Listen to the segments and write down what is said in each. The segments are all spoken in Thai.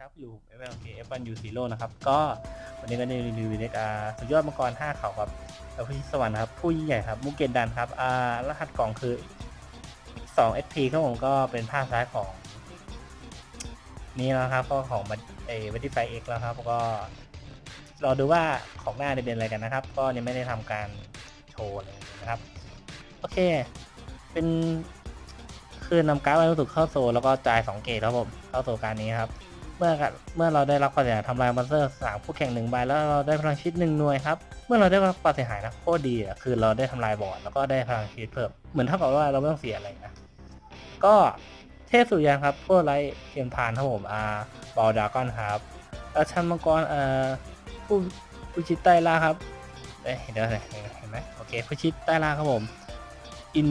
ครับอยู่ FLK F1 U Zero นะครับ ก็วันนี้ก็ได้รีวิวเด็กอ่าสุดยอดมังกร 5 เขาครับแล้วพิชิตสวรรค์ครับ ผู้ยิ่งใหญ่ครับ มุกเกนดันครับอ่ารหัสกล่องคือ 2 SP ครับผมก็เป็นภาคซ้ายของ นี่แล้วครับ ก็ของบัตเอบัตตี้ไฟเอ็กแล้วครับ ก็รอดูว่าของหน้าจะเป็นอะไรกันนะครับ ก็ยังไม่ได้ทำการโชว์เลยนะครับ โอเค เป็นคือนำการ์ดบรรจุเข้าโซลแล้วก็จ่าย2เกตครับผม เข้าโซการนี้ครับ เมื่อกับเมื่อเราได้รับความเสียหายทำลายมอนสเตอร์สามคู่แข่งหนึ่งใบแล้วเราได้พลังชีวิตหนึ่งหน่วยครับ เมื่อเราได้รับความเสียหายนะโคตรดีอะคือเราได้ทำลายบอร์ดแล้วก็ได้พลังชีวิตเพิ่มเหมือนเท่ากับว่าเราไม่ต้องเสียอะไรนะก็เทพสุริยันครับพวกไรเทียมทานครับผมอาบอลดากอนครับราชันมังกรเอ่อผู้ผู้ชิดใต้ล่าครับเอ้ยเดี๋ยวเห็นเห็นไหมโอเคผู้ชิดใต้ล่าครับผมอิน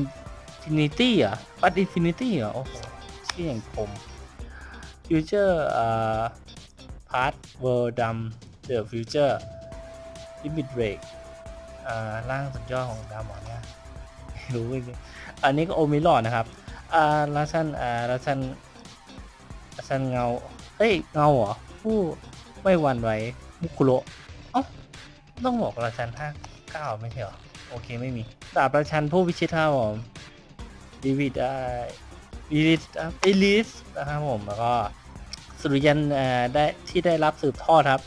อินฟินิตี้เหรอฟัดอินฟินิตี้เหรอโอ้โหชื่ออย่างคม ฟิวเจอร์อ่อพาร์ทเวิร์ดัมเดอะฟิวเจอร์ลิมิตเบรกอ่าร่างสุดยอดของดามหมอเนี่ยไม่รู้จริงๆอันนี้ก็โอมิลอดนะครับ อ่าลาชันอ่าลาชันลาชันเงาเฮ้ย เงาเหรอ ผู้ไม่หวันไหวมุคุโระเอ้าต้องบอกราชันห้าเก้าไม่ใช่เหรอ โอเคไม่มีดาบราชันผู้พิชิตครับผมดีวิดได้ ดีวิดเอลิสนะครับผมแล้วก็สุริยันเอ่อได้ที่ได้รับสืบทอดครับ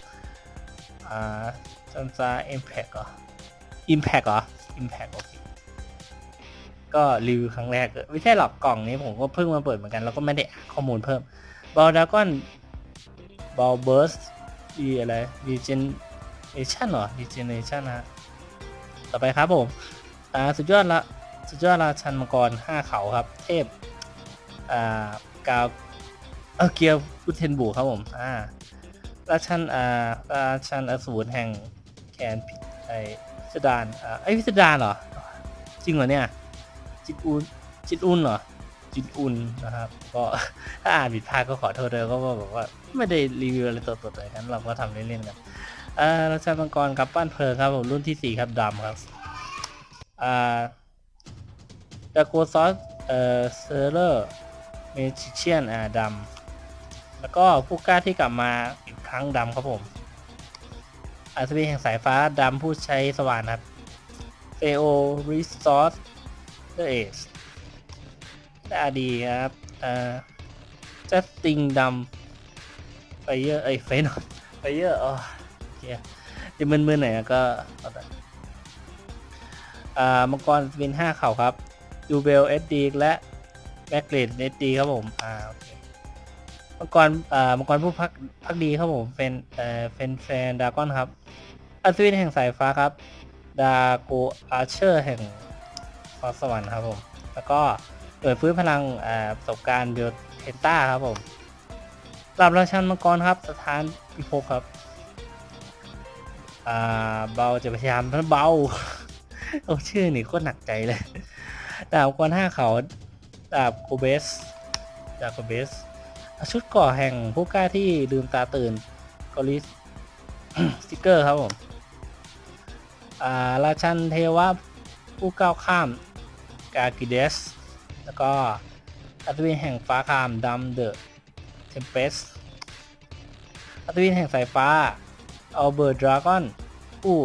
อ่าซันซาอิมแพกเหรออิมแพกเหรออิมแพกโอเคก็รีวิวครั้งแรกเลยไม่ใช่หรอกกล่องนี้ผมก็เพิ่งมาเปิดเหมือนกัน แล้วก็ไม่ได้ข้อมูลเพิ่มบอลดากอนบอลเบิร์สดีอะไรดีเจนเนชั่นเหรอดีเจเนชั่นนะต่อไปครับผม อ่า สุดยอดละ สุดยอดราชันมังกรห้าเขาครับ เทพ อ่ากาวเออเกียวพุเทนบุครับผมอ่าราชันอ่าราชันอสูรแห่งแคนพิไอพิสดารอ่าไอพิสดารเหรอ จริงเหรอเนี่ย จิตอุนจิตอุนเหรอ จิตอุนนะครับ ก็ถ้าอ่านผิดพลาดก็ขอโทษเลยก็บอกว่าไม่ได้รีวิวอะไรสดๆเลยกันเราก็ทำเล่นๆกันอ่าราชามังกรกับปั้นเพลิงครับผมรุ่นที่สี่ครับดำครับอ่าดาโกซอสเอ่อเซอร์เลอร์ มจิเชียนอ่าดำแล้วก็ผู้กล้าที่กลับมาอีกครั้งดำครับผมอาสบีแห่งสายฟ้าดำผู้ใช้สว่านครับเอโอรีสอร์สเดอเอสและอาดีครับอ่าจัสติงดำไฟเยอร์เอ้ยไฟนอตไฟเยอร์อ๋อโอเคจะมึนๆหน่อยก็อ่ามังกรสปินห้าเข่าครับดูเบลเอสดีและ แบ็กเลดเอสดีครับผมอ่าโอเคมังกรอ่ามังกรผู้พักพักดีครับผมเป็นเอ่อเป็นแฟนดากอนครับอัศวินแห่งสายฟ้าครับ ดาโกอาเชอร์แห่งฟ้าสวรรค์ครับผม แล้วก็เปิดฟื้นพลังอ่าประสบการณ์เบลเทนต้าครับผมหลาบราชันมังกรครับ สถานพิภพครับ อ่าเบาจะพยายามเบาโอ้ชื่อนี่โคตรหนักใจเลยดาบกวนห้าเขา ดาบโกเบสดาบโกเบสชุดก่อแห่งผู้กล้าที่ลืมตาตื่นกอลิสสติกเกอร์ครับผมอ่าราชันเทวะผู้ก้าวข้ามกากิเดส แล้วก็อัศวินแห่งฟ้าคามดัมเดอะเทมเพสอัศวินแห่งสายฟ้าอัลเบิร์ตดราก้อนผู้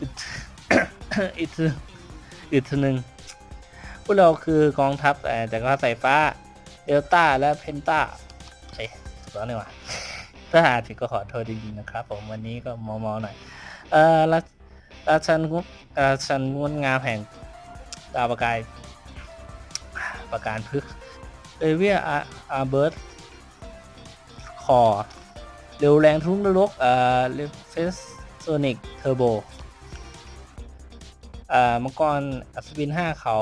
อึดอีกทีอีกทีหนึ่ง พวกเราคือกองทัพแต่จากรสายฟ้าเดลต้าและเพนต้าเอ้ยถูกแล้วนี่หว่าถ้าหาผิดก็ขอโทษจริงๆนะครับผมวันนี้ก็มอมอหน่อย เอ่อราราชันงดราชันงดงามแห่งดาวประกาย ประการพึกเอเวียอาอาเบิร์ตคอเร็วแรงทุกนรกเอ่อเรฟเฟสโซนิกเทอร์โบเอ่ามังกรอัศวิน 5 เขา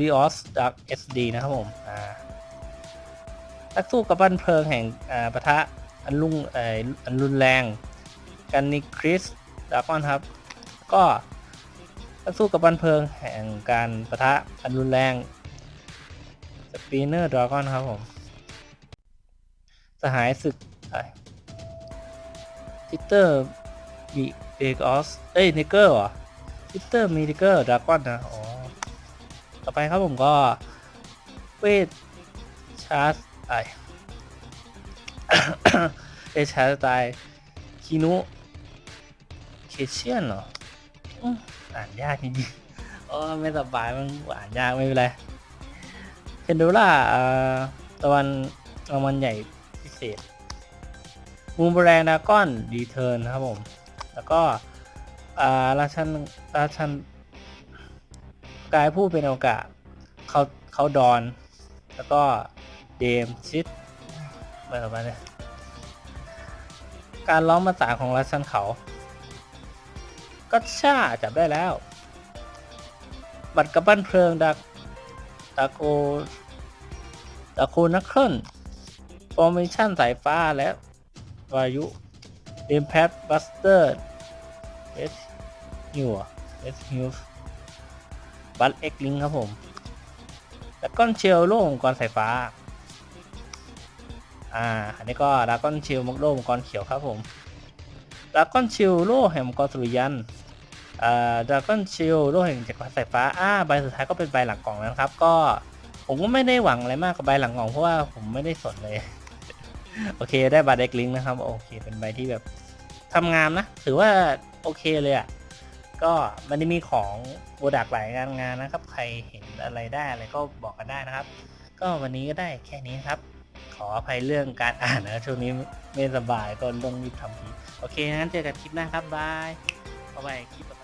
ริออสดักเอสดีนะครับผมอ่านักสู้กับบันเพลิงแห่งอ่าปะทะอันรุ่งเอ่ออันรุนแรงกันนิคริสดากอนครับ ก็นักสู้กับบันเพลิงแห่งการปะทะอันรุนแรงสปีเนอร์ดากอนครับผมสหายศึกทิตเตอร์มีเอกอสเอ้ยเนเกอร์เหรอทิตเตอร์มีเนเกอร์ดากอนนะอ๋อ ต่อไปครับผมก็เวทชาร์จไอเอชาสไตล์คินุเคเชียนเหรออ่านยากจริงๆโอ้ไม่สบายมันอ่านยากไม่เป็นไรเคนโดล่าอ่าตะวันรางวัลใหญ่พิเศษมูมแรงดาก้อนดีเทิร์นครับผม แล้วก็อ่าราชันราชัน กายผู้เป็นโอกาสเขาเขาดอน แล้วก็เดมชิดไม่ต่อไปเนี่ยการร้องภาษาของราชันเขา ก็ชาจับได้แล้ว บัตรกระบั้นเพลิงดักดาโกดาโคนักเคิลฟอร์เมชั่นสายฟ้าและวายุเดมแพดบัสเตอร์เอสฮิวเอสฮิว บัตเอ็กลิงครับผมแล้วก้อนเชลโล่องกรสายฟ้า อ่า อันนี้ก็ดากอนเชลมกโล่มังกรเขียวครับผมดากอนเชลโล่แห่งมังกรสุริยันอ่าดากอนเชลโล่แห่งจักรพรรดิสายฟ้า อ่า ใบสุดท้ายก็เป็นใบหลังกล่องแล้วนะครับ ก็ผมก็ไม่ได้หวังอะไรมากกับใบหลังกล่องเพราะว่าผมไม่ได้สนเลย โอเค ได้บัตรเด็กลิงนะครับ โอเค เป็นใบที่แบบทำงานนะ ถือว่าโอเคเลยอะ่ะ ก็มันจะมีของโปรดักหลายงานงานนะครับ ใครเห็นอะไรได้อะไรก็บอกกันได้นะครับ ก็วันนี้ก็ได้แค่นี้ครับ ขออภัยเรื่องการอ่านนะช่วงนี้ไม่สบายก็ต้องรีบทำทีโอเคงั้นเจอกันคลิปหน้าครับบายเอาไว้คลิป